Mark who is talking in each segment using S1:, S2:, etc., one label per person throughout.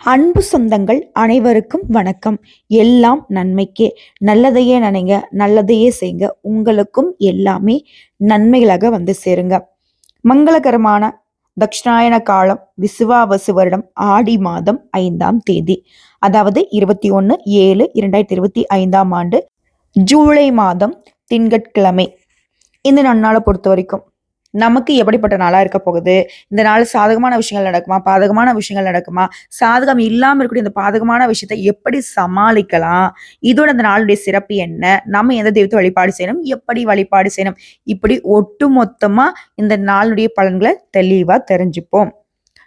S1: அன்பு சொந்தங்கள் அனைவருக்கும் வணக்கம். எல்லாம் நன்மைக்கே. நல்லதையே நினைங்க நல்லதையே செய்யுங்க உங்களுக்கும் எல்லாமே நன்மைகளாக வந்து சேருங்க. மங்களகரமான தக்ஷிணாயன காலம் விசுவாவசு வருடம் ஆடி மாதம் ஐந்தாம் தேதி. அதாவது இருபத்தி ஒன்று ஏழு இரண்டாயிரத்தி இருபத்தி ஐந்தாம் ஆண்டு ஜூலை மாதம் திங்கட்கிழமை. இந்த நன்னாளை பொறுத்த வரைக்கும். நமக்கு எப்படிப்பட்ட நாளாக இருக்க போகுது? இந்த நாள் சாதகமான விஷயங்கள் நடக்குமா? பாதகமான விஷயங்கள் நடக்குமா? சாதகம் இல்லாமல் இருக்கக்கூடிய இந்த பாதகமான விஷயத்தை எப்படி சமாளிக்கலாம்? இதோட அந்த நாளுடைய சிறப்பு என்ன? நம்ம எந்த தெய்வத்தை வழிபாடு செய்யணும்? எப்படி வழிபாடு செய்யணும்? இப்படி ஒட்டு மொத்தமாக இந்த நாளுடைய பலன்களை தெளிவாக தெரிஞ்சுப்போம்.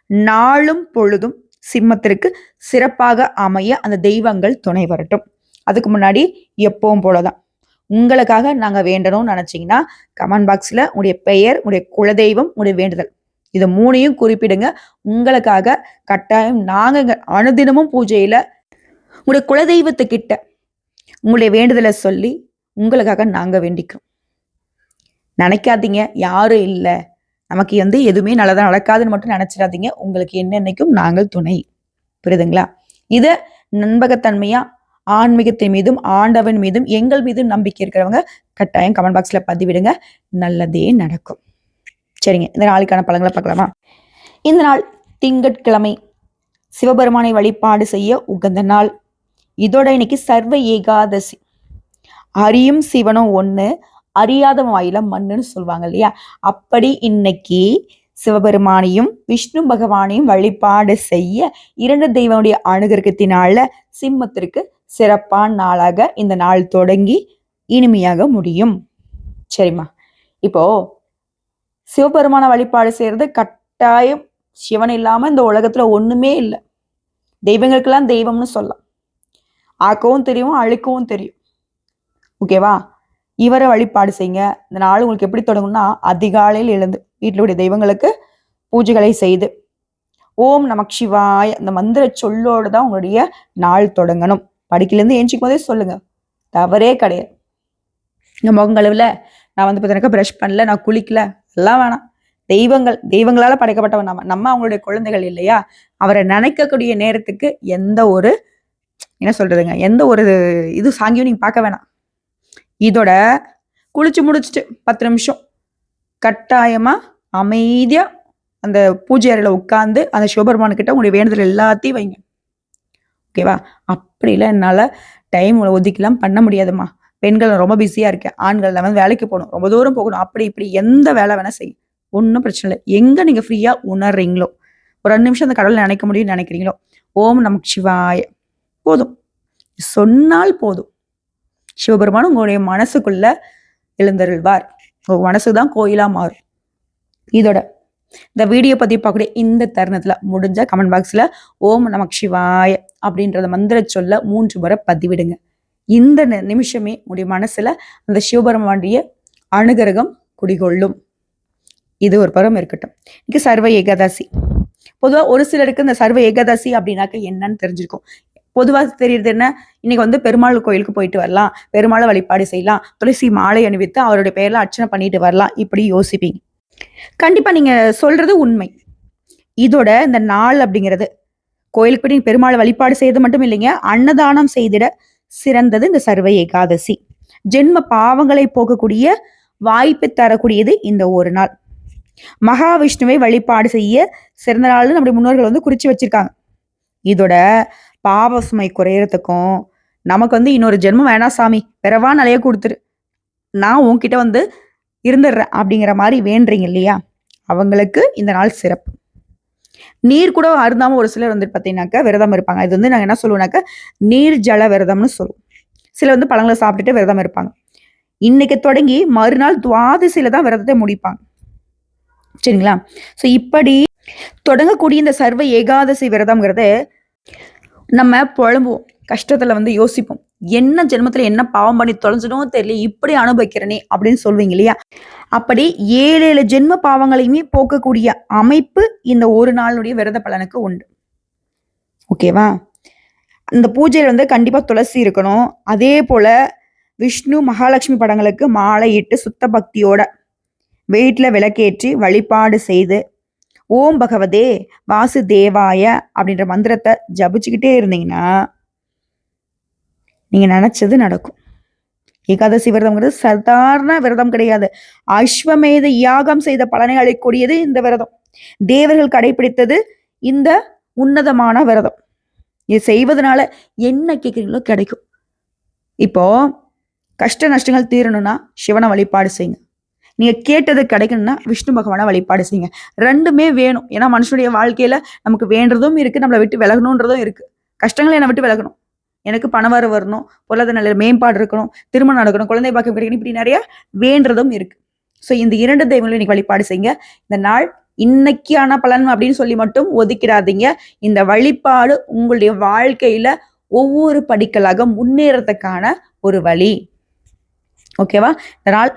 S1: நாளும் பொழுதும் சிம்மத்திற்கு சிறப்பாக அமைய அந்த தெய்வங்கள் துணை வரட்டும். அதுக்கு முன்னாடி எப்பவும் போலதான். உங்களுக்காக நாங்கள் வேண்டணும்னு நினச்சிங்கன்னா கமெண்ட் பாக்ஸில் உங்களுடைய பெயர் உங்களுடைய குலதெய்வம் உங்களுடைய வேண்டுதல். இதை மூணையும் குறிப்பிடுங்க. உங்களுக்காக கட்டாயம் நாங்கள் அனுதினமும் பூஜையில் உங்களுடைய குலதெய்வத்துக்கிட்ட உங்களுடைய வேண்டுதலை சொல்லி உங்களுக்காக நாங்கள் வேண்டிக்கிறோம். நினைக்காதீங்க. யாரும் இல்லை. நமக்கு வந்து எதுவுமே நல்லதாக நடக்காதுன்னு மட்டும் நினச்சிடாதீங்க. உங்களுக்கு என்னென்னைக்கும் நாங்கள் துணை. புரியுதுங்களா? இதை நண்பகத்தன்மையாக ஆன்மீகத்தின் மீதும் ஆண்டவன் மீதும் எங்கள் மீதும் நம்பிக்கை இருக்கிறவங்க கட்டாயம் கமெண்ட் பாக்ஸில் பதிவிடுங்க. நல்லதே நடக்கும். சரிங்க இந்த நாளுக்கான பழங்களை பார்க்கலாமா? இந்த நாள் திங்கட்கிழமை சிவபெருமானை வழிபாடு செய்ய உகந்த நாள். இதோட இன்னைக்கு சர்வ ஏகாதசி. அறியும் சிவனும் ஒன்று அறியாத வாயில மண்ணுன்னு சொல்லுவாங்க இல்லையா? அப்படி இன்னைக்கு சிவபெருமானையும் விஷ்ணு பகவானையும் வழிபாடு செய்ய இரண்டு தெய்வனுடைய அனுகிரகத்தினால சிம்மத்திற்கு சிறப்பான நாளாக இந்த நாள் தொடங்கி இனிமையாக முடியும். சரிம்மா. இப்போ சிவபெருமான வழிபாடு செய்யறது கட்டாயம். சிவன் இல்லாம இந்த உலகத்துல ஒண்ணுமே இல்லை. தெய்வங்களுக்கெல்லாம் தெய்வம்னு சொல்லலாம். ஆக்கவும் தெரியும் அழுக்கவும் தெரியும். ஓகேவா இவரை வழிபாடு செய்யுங்க. இந்த நாள் உங்களுக்கு எப்படி தொடங்கும்னா அதிகாலையில் எழுந்து வீட்டிலுடைய தெய்வங்களுக்கு பூஜைகளை செய்து ஓம் நமக் சிவாய் அந்த மந்திர சொல்லோடு தான் உங்களுடைய நாள் தொடங்கணும். படிக்கலேருந்து ஏஞ்சிக்கும் போதே சொல்லுங்க. தவறே கிடையாது. இந்த முகங்கழுவில் நான் வந்து பார்த்தீங்கன்னா ப்ரஷ் பண்ணல நான் குளிக்கல எல்லாம் வேணாம். தெய்வங்கள் தெய்வங்களால் படைக்கப்பட்டவன் நம்ம நம்ம அவங்களுடைய குழந்தைகள் இல்லையா? அவரை நினைக்கக்கூடிய நேரத்துக்கு எந்த ஒரு என்ன சொல்கிறதுங்க எந்த ஒரு இது சாங்கியும் நீங்கள் பார்க்க வேணாம். இதோட குளிச்சு முடிச்சுட்டு பத்து நிமிஷம். கட்டாயமாக அமைதியாக அந்த பூஜை அறையில் உட்காந்து அந்த சிவபெருமானுக்கிட்ட உங்களுடைய வேண்டுதல் எல்லாத்தையும் வைங்க. ஓகேவா அப்படிலாம் என்னால் டைம் ஒதுக்கிலாம் பண்ண முடியாதுமா பெண்கள் ரொம்ப பிஸியாக இருக்கேன் ஆண்கள் வந்து வேலைக்கு போகணும். ரொம்ப தூரம் போகணும். அப்படி இப்படி எந்த வேலை வேணால் செய்யும் ஒன்றும் பிரச்சனை இல்லை. எங்கே நீங்கள் ஃப்ரீயாக உணர்றீங்களோ? ஒரு ரெண்டு நிமிஷம் அந்த கடவுளை நினைக்க முடியும்னு நினைக்கிறீங்களோ? ஓம் நமக்கு சிவாய. போதும். சொன்னால் போதும். சிவபெருமான் உங்களுடைய மனசுக்குள்ள எழுந்தருள்வார். உங்கள் மனசு தான் கோயிலாக மாறும். இதோட இந்த வீடியோ பற்றி பார்க்கக்கூடிய இந்த தருணத்தில் முடிஞ்ச கமெண்ட் பாக்ஸில் ஓம் நமக் சிவாய. அப்படின்றத மந்திர சொல்ல மூன்று முறை பதிவிடுங்க. இந்த நிமிஷமே உடைய மனசுல அந்த சிவபெருமானுடைய அனுகிரகம் குடிகொள்ளும். இது ஒரு பரம் இருக்கட்டும். இன்னைக்கு சர்வ ஏகாதசி. பொதுவாக ஒரு சிலருக்கு இந்த சர்வ ஏகாதசி அப்படின்னாக்க என்னன்னு தெரிஞ்சிருக்கும். பொதுவாக தெரியுது என்ன? இன்னைக்கு வந்து பெருமாள் கோயிலுக்கு போயிட்டு வரலாம். பெருமாளை வழிபாடு செய்யலாம். துளசி மாலை அணிவித்து அவருடைய பெயர்ல அர்ச்சனை பண்ணிட்டு வரலாம். இப்படி யோசிப்பீங்க. கண்டிப்பா நீங்க சொல்றது உண்மை. இதோட இந்த நாள் அப்படிங்கிறது கோயிலுக்கு போய் பெருமாளை வழிபாடு செய்யறது மட்டும் இல்லைங்க அன்னதானம் செய்திட சிறந்தது இந்த சர்வ ஏகாதசி. ஜென்ம பாவங்களை போகக்கூடிய வாய்ப்பு தரக்கூடியது இந்த ஒரு நாள். மகாவிஷ்ணுவை வழிபாடு செய்ய சிறந்த நாள்னு நம்முடைய முன்னோர்கள் வந்து குறிச்சு வச்சிருக்காங்க. இதோட பாவ சுமை குறையறதுக்கும் நமக்கு வந்து இன்னொரு ஜென்மம் வேணாம் சாமி பிறவா நிலைய கொடுத்துரு. நான் உன்கிட்ட வந்து இருந்துடுறேன் அப்படிங்கிற மாதிரி வேண்டுறீங்க இல்லையா? அவங்களுக்கு இந்த நாள் சிறப்பு. நீர் கூட அருந்தாம ஒரு சிலர் வந்துட்டு பார்த்தீங்கன்னாக்கா விரதம் இருப்பாங்க. இது வந்து நாங்கள் என்ன சொல்லுவோம்னாக்கா நீர் ஜல விரதம்னு சொல்லுவோம். சில வந்து பழங்களை சாப்பிட்டுட்டு விரதம் இருப்பாங்க. இன்னைக்கு தொடங்கி மறுநாள் துவாதசியில தான் விரதத்தை முடிப்பாங்க. சரிங்களா? ஸோ இப்படி தொடங்கக்கூடிய இந்த சர்வ ஏகாதசி விரதம்ங்கிறது நம்ம புழம்புவோம் கஷ்டத்துல வந்து யோசிப்போம். என்ன ஜென்மத்துல என்ன பாவம் பண்ணி தொலைஞ்சிடும் தெரியல இப்படி அனுபவிக்கிறனே அப்படின்னு சொல்லுவீங்க இல்லையா? அப்படி ஏழு ஏழு ஜென்ம பாவங்களையுமே போக்கக்கூடிய அமைப்பு இந்த ஒரு நாளுடைய விரத பலனுக்கு உண்டு. ஓகேவா இந்த பூஜையில் வந்து கண்டிப்பா துளசி இருக்கணும். அதே போல விஷ்ணு மகாலட்சுமி படங்களுக்கு மாலை இட்டு சுத்த பக்தியோட வீட்டில் விளக்கேற்றி வழிபாடு செய்து ஓம் பகவதே வாசுதேவாய அப்படின்ற மந்திரத்தை ஜபிச்சுக்கிட்டே இருந்தீங்கன்னா நீங்கள் நினச்சது நடக்கும். ஏகாதசி விரதம்ங்கிறது சாதாரண விரதம் கிடையாது. அஸ்வமேத யாகம் செய்த பலனை அளிக்கூடியது இந்த விரதம். தேவர்கள் கடைபிடித்தது இந்த உன்னதமான விரதம். இது செய்வதனால என்ன கேட்குறீங்களோ கிடைக்கும். இப்போ கஷ்ட நஷ்டங்கள் தீரணும்னா சிவனை வழிபாடு செய்யுங்க. நீங்க கேட்டது கிடைக்கணும்னா விஷ்ணு பகவானை வழிபாடு செய்யுங்க. ரெண்டுமே வேணும். ஏன்னா மனுஷனுடைய வாழ்க்கையில நமக்கு வேண்டதும் இருக்கு நம்மளை விட்டு விலகணுன்றதும் இருக்கு. கஷ்டங்களை என்னை விட்டு விலகணும். எனக்கு பணவாறு வரணும் பொருளாதார நிலையில மேம்பாடு இருக்கணும் திருமணம் நடக்கணும் குழந்தை பாக்கியம் கிடைக்கணும் இப்படி நிறைய வேண்டதும் இருக்கு. ஸோ இந்த இரண்டு தெய்வங்களும் இன்னைக்கு வழிபாடு செய்யுங்க. இந்த நாள் இன்னைக்கான பலன் அப்படின்னு சொல்லி மட்டும் ஒதுக்கிடாதீங்க. இந்த வழிபாடு உங்களுடைய வாழ்க்கையில ஒவ்வொரு படிக்கலாக முன்னேறதுக்கான ஒரு வழி. ஓகேவா இந்த நாள்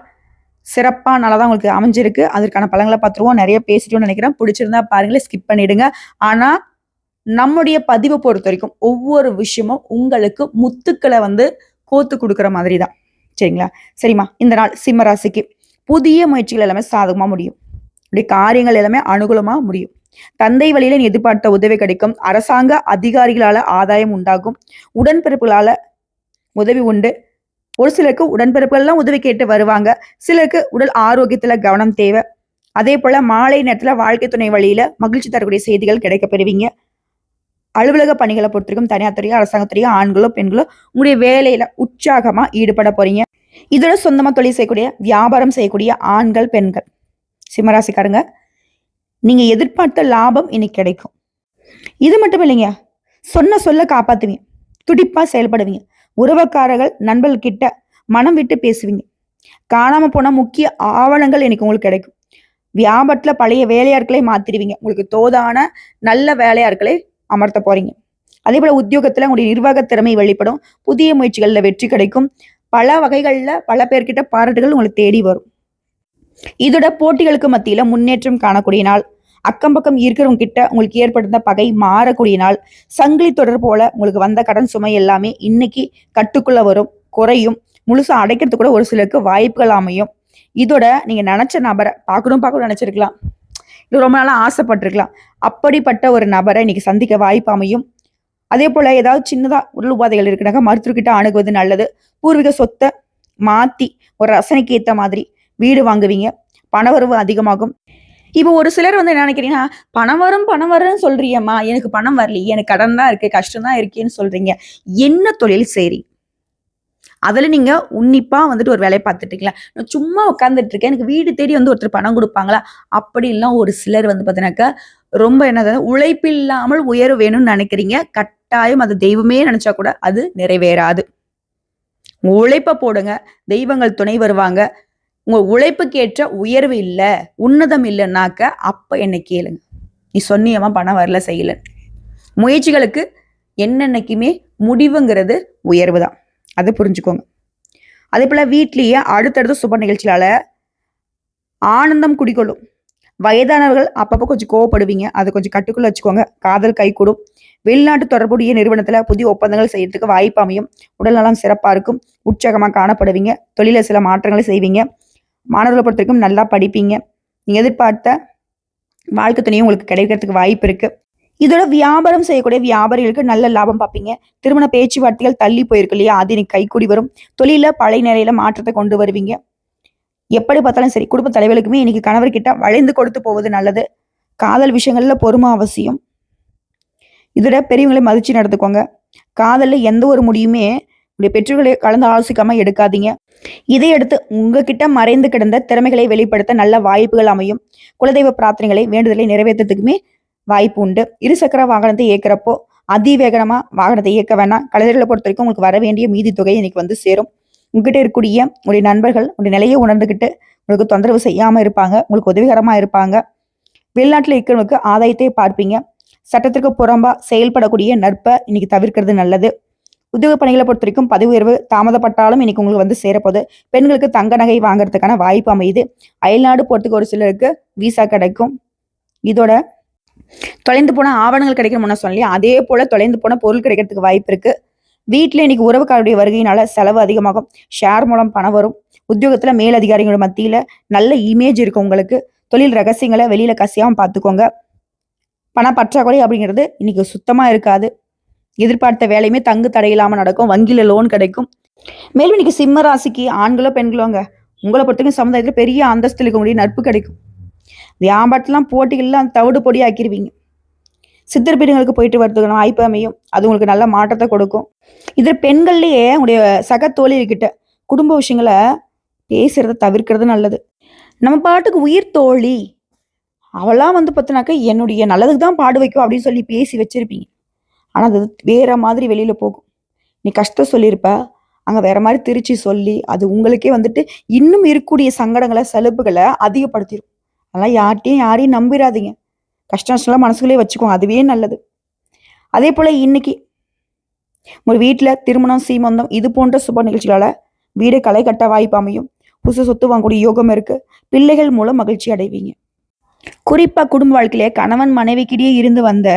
S1: சிறப்பாக நல்லா தான் உங்களுக்கு அமைஞ்சிருக்கு. அதற்கான பலன்களை பார்த்துருவோம். நிறைய பேசிட்டோம்னு நினைக்கிறேன். பிடிச்சிருந்தா பாருங்களேன் ஸ்கிப் பண்ணிடுங்க. ஆனால் நம்முடைய பதிவை பொறுத்த வரைக்கும் ஒவ்வொரு விஷயமும் உங்களுக்கு முத்துக்களை வந்து கோத்து கொடுக்குற மாதிரி தான் சரிங்களா? சரிம்மா இந்த நாள் சிம்மராசிக்கு புதிய முயற்சிகள் எல்லாமே சாதகமாக முடியும். இப்படி காரியங்கள் எல்லாமே அனுகூலமாக முடியும். தந்தை வழியில நீ எதிர்பார்த்த உதவி கிடைக்கும். அரசாங்க அதிகாரிகளால ஆதாயம் உண்டாகும். உடன்பிறப்புகளால உதவி உண்டு. ஒரு சிலருக்கு உடன்பிறப்புகள்லாம் உதவி கேட்டு வருவாங்க. சிலருக்கு உடல் ஆரோக்கியத்துல கவனம் தேவை. அதே போல மாலை நேரத்துல வாழ்க்கை துணை வழியில மகிழ்ச்சி தரக்கூடிய செய்திகள் கிடைக்க பெறுவீங்க. அலுவலக பணிகளை பொறுத்திருக்கும் தனியார் துறையோ அரசாங்கத்துறையோ ஆண்களோ பெண்களோ உங்களுடைய வேலையில உற்சாகமா ஈடுபட போறீங்க. இதோட சொந்தமா தொழில் செய்யக்கூடிய வியாபாரம் செய்யக்கூடிய ஆண்கள் பெண்கள் சிம்மராசிக்காரங்க நீங்க எதிர்பார்த்த லாபம் இன்னைக்கு கிடைக்கும். இது மட்டும் இல்லைங்க சொன்ன சொல்ல காப்பாத்துவீங்க துடிப்பா செயல்படுவீங்க உறவக்காரர்கள் நண்பர்கள் கிட்ட மனம் விட்டு பேசுவீங்க. காணாம போன முக்கிய ஆவணங்கள் இன்னைக்கு உங்களுக்கு கிடைக்கும். வியாபாரத்துல பழைய வேலையாட்களை மாத்திடுவீங்க உங்களுக்கு தோதான நல்ல வேலையாட்களை அமர்த்த போறீங்க. அதே போல உத்தியோகத்துல உங்களுடைய நிர்வாக திறமை வெளிப்படும். புதிய முயற்சிகள்ல வெற்றி கிடைக்கும். பல வகைகள்ல பல பேர்கிட்ட பாராட்டுகள் உங்களுக்கு தேடி வரும். இதோட போட்டிகளுக்கு மத்தியில முன்னேற்றம் காணக்கூடிய நாள். அக்கம் பக்கம் இருக்கிறவங்க கிட்ட உங்களுக்கு ஏற்படுத்த பகை மாறக்கூடிய நாள். சங்கிலி தொடர் போல உங்களுக்கு வந்த கடன் சுமை எல்லாமே இன்னைக்கு கட்டுக்குள்ள வரும் குறையும். முழுசா அடைக்கிறதுக்கு கூட ஒரு சிலருக்கு வாய்ப்புகள் அமையும். இதோட நீங்க நினைச்ச நபரை பார்க்கணும் பார்க்கணும் நினைச்சிருக்கலாம். இது ரொம்ப நாளா ஆசைப்பட்டிருக்கலாம். அப்படிப்பட்ட ஒரு நபரை இன்னைக்கு சந்திக்க வாய்ப்பு அமையும். அதே போல் ஏதாவது சின்னதாக உடல் உபாதைகள் இருக்குனாக்கா மருத்துவர்கிட்ட அணுகுவது நல்லது. பூர்வீக சொத்தை மாற்றி ஒரு ரசனைக்கு ஏற்ற மாதிரி வீடு வாங்குவீங்க. பணவரவு அதிகமாகும். இப்போ ஒரு சிலர் வந்து என்ன நினைக்கிறீங்கன்னா பணம் வரும் பணம் வரும்னு சொல்றியம்மா எனக்கு பணம் வரலையே. எனக்கு கடன் தான் இருக்கு கஷ்டம் தான் இருக்கேன்னு சொல்றீங்க. என்ன தொழில் சரி அதில் நீங்கள் உன்னிப்பாக வந்துட்டு ஒரு வேலையை பார்த்துட்டு நான் சும்மா உட்காந்துட்டு இருக்கேன். எனக்கு வீடு தேடி வந்து ஒருத்தர் பணம் கொடுப்பாங்களா? அப்படிலாம் ஒரு சிலர் வந்து பார்த்தீங்கன்னாக்கா ரொம்ப என்னது உழைப்பில்லாமல் உயர்வு வேணும்னு நினைக்கிறீங்க. கட்டாயம் அது தெய்வமே நினச்சா கூட அது நிறைவேறாது. உழைப்பை போடுங்க. தெய்வங்கள் துணை வருவாங்க. உங்க உழைப்புக்கேற்ற உயர்வு இல்லை உன்னதம் இல்லைன்னாக்க அப்ப என்னை கேளுங்க. நீ சொன்னியமா பணம் வரல செய்யல முயற்சிகளுக்கு என்னென்னைக்குமே முடிவுங்கிறது உயர்வு தான். அதை புரிஞ்சுக்கோங்க. அதே போல் வீட்லேயே அடுத்தடுத்த சுப நிகழ்ச்சியால் ஆனந்தம் குடிக்கொள்ளும் வயதானவர்கள் அப்பப்போ கொஞ்சம் கோவப்படுவீங்க. அதை கொஞ்சம் கட்டுக்குள்ள வச்சுக்கோங்க. காதல் கைகூடும் வெளிநாட்டு தொடர்புடைய நிறுவனத்தில் புதிய ஒப்பந்தங்கள் செய்யறதுக்கு வாய்ப்பு அமையும். உடல் நலம் சிறப்பாக இருக்கும். உற்சாகமாக காணப்படுவீங்க. தொழிலில் சில மாற்றங்களை செய்வீங்க. மாணவர்களை பொறுத்த வரைக்கும் நல்லா படிப்பீங்க. நீங்கள் எதிர்பார்த்த வாழ்க்கை துணையும் உங்களுக்கு கிடைக்கிறதுக்கு வாய்ப்பு இருக்குது இதோட வியாபாரம் செய்யக்கூடிய வியாபாரிகளுக்கு நல்ல லாபம் பார்ப்பீங்க. திருமண பேச்சுவார்த்தைகள் தள்ளி போயிருக்கு இல்லையா? அது இன்னைக்கு கைக்கூடி வரும். தொழில பழைய நிலையில மாற்றத்தை கொண்டு வருவீங்க. எப்படி பார்த்தாலும் சரி குடும்ப தலைவர்களுக்குமே இன்னைக்கு கணவர்கிட்ட வளைந்து கொடுத்து போவது நல்லது. காதல் விஷயங்கள்ல பொறுமை அவசியம். இதோட பெரியவங்களை மதிச்சு நடந்துக்கோங்க. காதல்ல எந்த ஒரு முடியுமே உங்களுடைய பெற்றோர்களை கலந்து ஆலோசிக்காம எடுக்காதீங்க. இதை அடுத்து உங்ககிட்ட மறைந்து கிடந்த திறமைகளை வெளிப்படுத்த நல்ல வாய்ப்புகள் அமையும். குலதெய்வ பிரார்த்தனைகளை வேண்டுதலை நிறைவேற்றத்துக்குமே வாய்ப்பு உண்டு இருசக்கர வாகனத்தை இயக்கிறப்போ அதிவேகனமா வாகனத்தை இயக்க வேணாம். கலைஞர்களை பொறுத்த வரைக்கும் உங்களுக்கு வர வேண்டிய மீதி தொகை இன்னைக்கு வந்து சேரும். உங்ககிட்ட இருக்கக்கூடிய உங்களுடைய நண்பர்கள் உங்களுடைய நிலையை உணர்ந்துக்கிட்டு உங்களுக்கு தொந்தரவு செய்யாம இருப்பாங்க. உங்களுக்கு உதவிகரமா இருப்பாங்க. வெளிநாட்டில் இருக்கிறவங்களுக்கு ஆதாயத்தை பார்ப்பீங்க. சட்டத்திற்கு புறம்பா செயல்படக்கூடிய நட்பை இன்னைக்கு தவிர்க்கிறது நல்லது. உத்தியோக பணிகளை பொறுத்த வரைக்கும் பதவி உயர்வு தாமதப்பட்டாலும் இன்னைக்கு உங்களுக்கு வந்து சேரப்போகுது. பெண்களுக்கு தங்க நகை வாங்குறதுக்கான வாய்ப்பு அமையுது. அயல்நாடு போறதுக்கு ஒரு சிலருக்கு விசா கிடைக்கும். இதோட தொலைந்து போன ஆவணங்கள் கிடைக்கும் முன்ன சொன்னலையா அதே போல தொலைந்து போன பொருள் கிடைக்கிறதுக்கு வாய்ப்பு இருக்கு. வீட்டில் இன்னைக்கு உறவுக்காருடைய வருகையினால செலவு அதிகமாகும். ஷேர் மூலம் பணம் வரும். உத்தியோகத்துல மேலதிகாரிகளோட மத்தியில் நல்ல இமேஜ் இருக்கும் உங்களுக்கு. தொழில் ரகசியங்களை வெளியில் கசியாமல் பார்த்துக்கோங்க. பண பற்றாக்குறை அப்படிங்கிறது இன்னைக்கு சுத்தமாக இருக்காது. எதிர்பார்த்த வேலையுமே தங்கு தடையில்லாமல் நடக்கும். வங்கியில் லோன் கிடைக்கும். மேலும் இன்னைக்கு சிம்ம ராசிக்கு ஆண்களோ பெண்களோங்க உங்களை பொறுத்தவரைக்கும் சமுதாயத்தில் பெரிய அந்தஸ்தில் இருக்க முடியும் நட்பு கிடைக்கும். வியாபாரத்துலாம் போட்டிகள்லாம் தவிடு பொடி ஆக்கிடுவீங்க சித்தர் பீடங்களுக்கு போயிட்டு வரதுக்கான வாய்ப்பு அமையும். அது உங்களுக்கு நல்ல மாற்றத்தை கொடுக்கும். இதில் பெண்கள்லேயே உங்களுடைய சக தோழிகிட்ட குடும்ப விஷயங்களை பேசுறத தவிர்க்கிறது நல்லது. நம்ம பாட்டுக்கு உயிர் தோழி அவளாம் வந்து பார்த்தினாக்கா என்னுடைய நல்லதுக்கு தான் பாடு வைக்கும் அப்படின்னு சொல்லி பேசி வச்சிருப்பீங்க. ஆனால் அது வேற மாதிரி வெளியில் போகும். நீ கஷ்டம் சொல்லியிருப்ப அங்கே வேற மாதிரி திருச்சி சொல்லி அது உங்களுக்கே வந்துட்டு இன்னும் இருக்கக்கூடிய சங்கடங்களை சலுப்புகளை அதிகப்படுத்திடும் அதெல்லாம் யார்ட்டையும் யாரையும் நம்பிடாதீங்க கஷ்டம் நஷ்டம்லாம் மனசுக்குள்ளே வச்சுக்கோங்க. அதுவே நல்லது. அதே போல் இன்னைக்கு ஒரு வீட்டில் திருமணம் சீமந்தம் இது போன்ற சுப நிகழ்ச்சிகளால் வீடு களை கட்ட வாய்ப்பு அமையும். புதுசு சொத்து வாங்கக்கூடிய யோகம் இருக்கு. பிள்ளைகள் மூலம் மகிழ்ச்சி அடைவீங்க. குறிப்பாக குடும்ப வாழ்க்கையிலே கணவன் மனைவிக்கிடையே இருந்து வந்த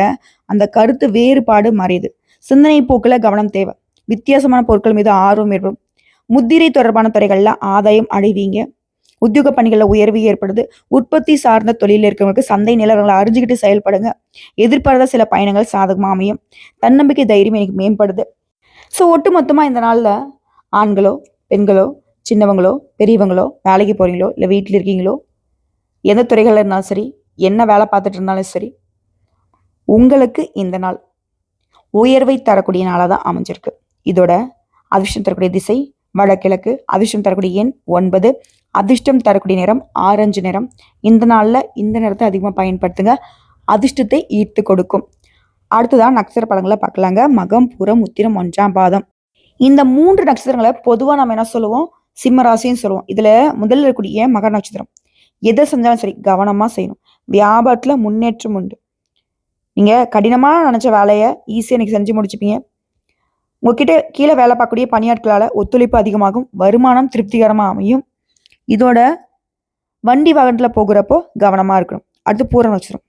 S1: அந்த கருத்து வேறுபாடு மறையுது. சிந்தனை போக்கில் கவனம் தேவை. வித்தியாசமான பொருட்கள் மீது ஆர்வம் ஏற்படும். முத்திரை தொடர்பான துறைகளில் ஆதாயம் அடைவீங்க. உத்தியோக பணிகளில் உயர்வு ஏற்படுது. உற்பத்தி சார்ந்த தொழிலில் இருக்கிறவங்களுக்கு சந்தை நிலவரங்களை அறிஞ்சிக்கிட்டு செயல்படுங்க. எதிர்பாராத சில பயணங்கள் சாதகமாக அமையும். தன்னம்பிக்கை தைரியம் எனக்கு மேம்படுது. ஸோ ஒட்டு மொத்தமாக இந்த நாளில் ஆண்களோ பெண்களோ சின்னவங்களோ பெரியவங்களோ வேலைக்கு போகிறீங்களோ இல்லை வீட்டில் இருக்கீங்களோ எந்த துறைகளில் இருந்தாலும் சரி என்ன வேலை பார்த்துட்டு இருந்தாலும் சரி உங்களுக்கு இந்த நாள் உயர்வை தரக்கூடிய நாளாக தான் அமைஞ்சிருக்கு. இதோட அதிர்ஷ்டம் தரக்கூடிய திசை வடகிழக்கு அதிர்ஷ்டம் தரக்கூடிய எண் ஒன்பது. அதிர்ஷ்டம் தரக்கூடிய நிறம் ஆரஞ்சு நிறம். இந்த நாளில் இந்த நிறத்தை அதிகமாக பயன்படுத்துங்க. அதிர்ஷ்டத்தை ஈர்த்து கொடுக்கும். அடுத்ததான் நட்சத்திர பழங்களை பார்க்கலாங்க. மகம் புறம் உத்திரம் ஒன்றாம் பாதம். இந்த மூன்று நட்சத்திரங்களை பொதுவாக நம்ம என்ன சொல்லுவோம்? சிம்மராசின்னு சொல்லுவோம். இதில் முதல்ல இருக்கக்கூடிய மக நட்சத்திரம். எதை செஞ்சாலும் சரி கவனமாக செய்யணும். வியாபாரத்தில் முன்னேற்றம் உண்டு. நீங்கள் கடினமாக நினச்ச வேலையை ஈஸியாக இன்னைக்கு செஞ்சு முடிச்சுப்பீங்க. உங்ககிட்ட கீழே வேலை பார்க்கக்கூடிய பணியாட்களால் ஒத்துழைப்பு அதிகமாகும் வருமானம் திருப்திகரமாக அமையும். இதோட வண்டி வாகனத்தில் போகிறப்போ கவனமாக இருக்கணும். அடுத்து பூர நட்சத்திரம்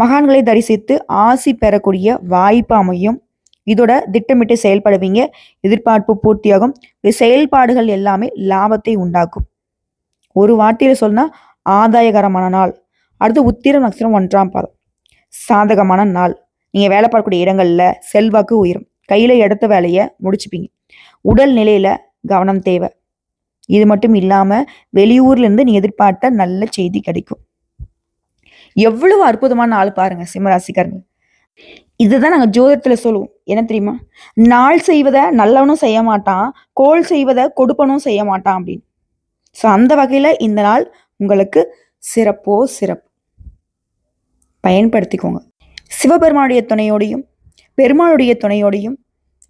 S1: மகான்களை தரிசித்து ஆசி பெறக்கூடிய வாய்ப்பு அமையும். இதோட திட்டமிட்டு செயல்படுவீங்க. எதிர்பார்ப்பு பூர்த்தியாகும். செயல்பாடுகள் எல்லாமே லாபத்தை உண்டாக்கும். ஒரு வார்த்தையில் சொன்னால் ஆதாயகரமான நாள். அடுத்து உத்திரம் நட்சத்திரம் ஒன்றாம் பாதம். சாதகமான நாள். நீங்கள் வேலை பார்க்கக்கூடிய இடங்களில் செல்வாக்கு உயரும். கையில் எடுத்த வேலையை முடிச்சுப்பீங்க. உடல் நிலையில கவனம் தேவை. இது மட்டும் இல்லாமல் வெளியூர்லேருந்து நீ எதிர்பார்த்த நல்ல செய்தி கிடைக்கும். எவ்வளவு அற்புதமான நாள் பாருங்க சிம்மராசிக்காரங்க. இதுதான் நாங்கள் ஜோதத்தில் சொல்லுவோம். என்ன தெரியுமா? நாள் செய்வதை நல்லவனும் செய்ய மாட்டான் கோல் செய்வதை கொடுப்பனும் செய்ய மாட்டான் அப்படின்னு. ஸோ அந்த வகையில் இந்த நாள் உங்களுக்கு சிறப்போ சிறப்பு. பயன்படுத்திக்கோங்க. சிவபெருமானுடைய துணையோடையும் பெருமாளுடைய துணையோடையும்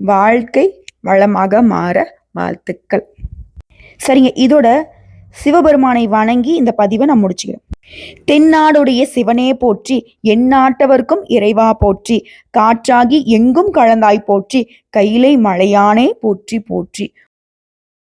S1: வாழ்க்கை வளமாக மாற வாழ்த்துக்கள். சரிங்க இதோட சிவபெருமானை வணங்கி இந்த பதிவை நான் முடிச்சுக்கிறேன் தென்னாடுடைய சிவனே போற்றி எந்நாட்டவர்க்கும் இறைவா போற்றி காற்றாகி எங்கும் கலந்தாய் போற்றி கையிலை மலையானே போற்றி போற்றி.